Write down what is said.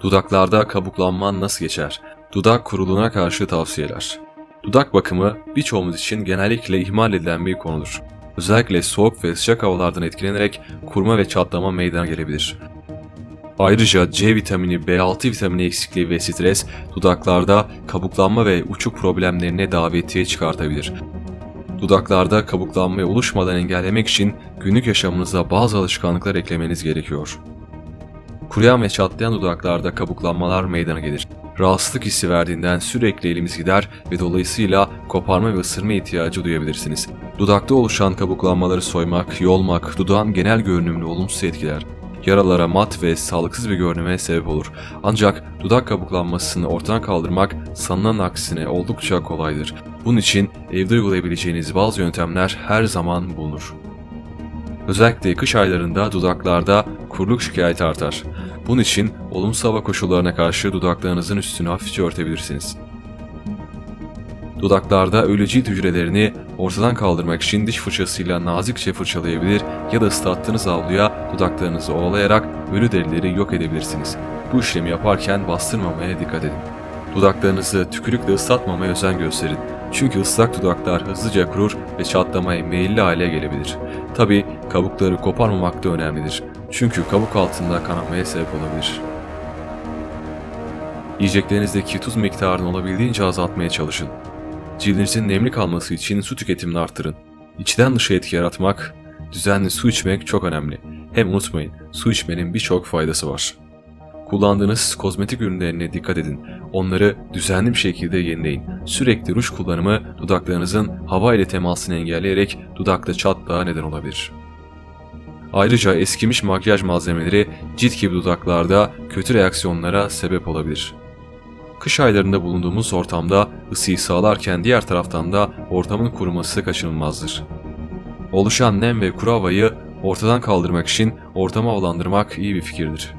Dudaklarda kabuklanma nasıl geçer? Dudak kuruluğuna karşı tavsiyeler. Dudak bakımı birçoğumuz için genellikle ihmal edilen bir konudur. Özellikle soğuk ve sıcak havalardan etkilenerek kurma ve çatlama meydana gelebilir. Ayrıca C vitamini, B6 vitamini eksikliği ve stres dudaklarda kabuklanma ve uçuk problemlerine davetiye çıkartabilir. Dudaklarda kabuklanmayı oluşmadan engellemek için günlük yaşamınıza bazı alışkanlıklar eklemeniz gerekiyor. Kuruyan ve çatlayan dudaklarda kabuklanmalar meydana gelir. Rahatsızlık hissi verdiğinden sürekli elimiz gider ve dolayısıyla koparma ve ısırma ihtiyacı duyabilirsiniz. Dudakta oluşan kabuklanmaları soymak, yolmak, dudağın genel görünümünü olumsuz etkiler. Yaralara mat ve sağlıksız bir görünüme sebep olur. Ancak dudak kabuklanmasını ortadan kaldırmak sanılan aksine oldukça kolaydır. Bunun için evde uygulayabileceğiniz bazı yöntemler her zaman bulunur. Özellikle kış aylarında dudaklarda kuruluk şikayeti artar. Bunun için olumsuz hava koşullarına karşı dudaklarınızın üstünü hafifçe örtebilirsiniz. Dudaklarda ölü cilt hücrelerini ortadan kaldırmak için diş fırçasıyla nazikçe fırçalayabilir ya da ıslattığınız havluya dudaklarınızı ovalayarak ölü derileri yok edebilirsiniz. Bu işlemi yaparken bastırmamaya dikkat edin. Dudaklarınızı tükürükle ıslatmamaya özen gösterin. Çünkü ıslak dudaklar hızlıca kurur ve çatlamaya meyilli hale gelebilir. Tabi kabukları koparmamak da önemlidir. Çünkü kabuk altında kanamaya sebep olabilir. Yiyeceklerinizdeki tuz miktarını olabildiğince azaltmaya çalışın. Cildinizin nemli kalması için su tüketimini arttırın. İçten dışa etki yaratmak, düzenli su içmek çok önemli. Hem unutmayın, su içmenin birçok faydası var. Kullandığınız kozmetik ürünlerine dikkat edin. Onları düzenli bir şekilde yenileyin. Sürekli ruj kullanımı dudaklarınızın hava ile temasını engelleyerek dudakta çatlağa neden olabilir. Ayrıca eskimiş makyaj malzemeleri cilt gibi dudaklarda kötü reaksiyonlara sebep olabilir. Kış aylarında bulunduğumuz ortamda ısıyı sağlarken diğer taraftan da ortamın kuruması kaçınılmazdır. Oluşan nem ve kuru havayı ortadan kaldırmak için ortamı havalandırmak iyi bir fikirdir.